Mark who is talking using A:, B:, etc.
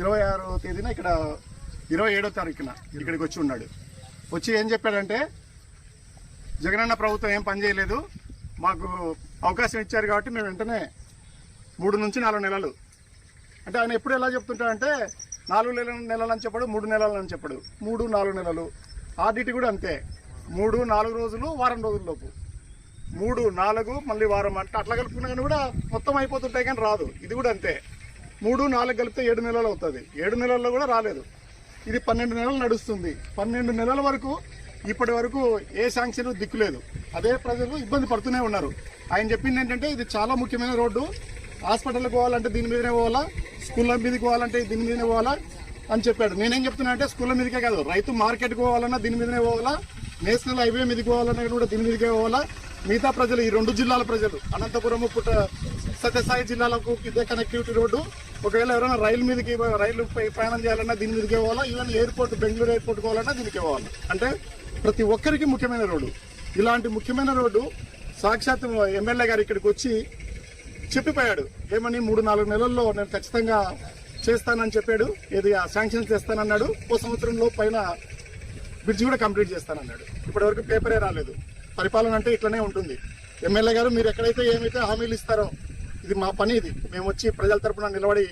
A: ఇరవై ఆరో తేదీన ఇక్కడ ఇరవై ఏడో తారీఖున ఇక్కడికి వచ్చి ఉన్నాడు. వచ్చి ఏం చెప్పాడంటే జగనన్న ప్రభుత్వం ఏం పని చేయలేదు. మాకు అవకాశం ఇచ్చారు కాబట్టి మేము వెంటనే మూడు నుంచి నాలుగు నెలలు. అంటే ఆయన ఎప్పుడు ఎలా చెప్తుంటాడంటే నాలుగు నెలల నెలలు అని చెప్పడు మూడు నెలలు అని చెప్పడు. మూడు నాలుగు నెలలు. ఆర్డిటి కూడా అంతే. మూడు నాలుగు రోజులు వారం రోజుల్లోపు మూడు నాలుగు మళ్ళీ వారం అంటే అట్లా కలుపుకున్నా కానీ కూడా మొత్తం అయిపోతుంటాయి కానీ రాదు. ఇది కూడా అంతే. మూడు నాలుగు కలిపితే ఏడు నెలలు అవుతుంది. ఏడు నెలల్లో కూడా రాలేదు. ఇది పన్నెండు నెలలు నడుస్తుంది. పన్నెండు నెలల వరకు ఇప్పటి వరకు ఏ శాంక్షన్ దిక్కులేదు. అదే ప్రజలు ఇబ్బంది పడుతూనే ఉన్నారు. ఆయన చెప్పింది ఏంటంటే ఇది చాలా ముఖ్యమైన రోడ్డు. హాస్పిటల్కి పోవాలంటే దీని మీదనే పోవాలా? స్కూళ్ళ మీదకి పోవాలంటే దీని మీదనే పోవాలా? అని చెప్పాడు. నేనేం చెప్తున్నా అంటే స్కూళ్ళ మీదకే కాదు. రైతు మార్కెట్కి పోవాలన్నా దీని మీదనే పోవాలా? నేషనల్ హైవే మీదకి పోవాలన్నా కూడా దీని మీదకే పోవాలా? మిగతా ప్రజలు ఈ రెండు జిల్లాల ప్రజలు అనంతపురం పుట్ట సత్యసాయి జిల్లాలకు ఇదే కనెక్టివిటీ రోడ్డు. ఒకవేళ ఎవరైనా రైలు మీదకి రైలు ప్రయాణం చేయాలన్నా దీని మీదకి పోవాలా? ఈవెన్ ఎయిర్పోర్ట్ బెంగళూరు ఎయిర్పోర్ట్ పోవాలన్నా దీనికి పోవాలి? అంటే ప్రతి ఒక్కరికి ముఖ్యమైన రోడ్డు. ఇలాంటి ముఖ్యమైన రోడ్డు సాక్షాత్ ఎమ్మెల్యే గారు ఇక్కడికి వచ్చి చెప్పిపోయాడు. ఏమని మూడు నాలుగు నెలల్లో నేను ఖచ్చితంగా చేస్తానని చెప్పాడు. ఏది శాంక్షన్ చేస్తానన్నాడు. ఓ సంవత్సరంలో పైన బ్రిడ్జ్ కూడా కంప్లీట్ చేస్తానన్నాడు. ఇప్పటివరకు పేపరే రాలేదు. పరిపాలన అంటే ఇట్లనే ఉంటుంది. ఎమ్మెల్యే గారు మీరు ఎక్కడైతే ఏమైతే హామీలు ఇస్తారో ఇది మా పని ఇది. మేము వచ్చి ప్రజల తరపున నిలబడి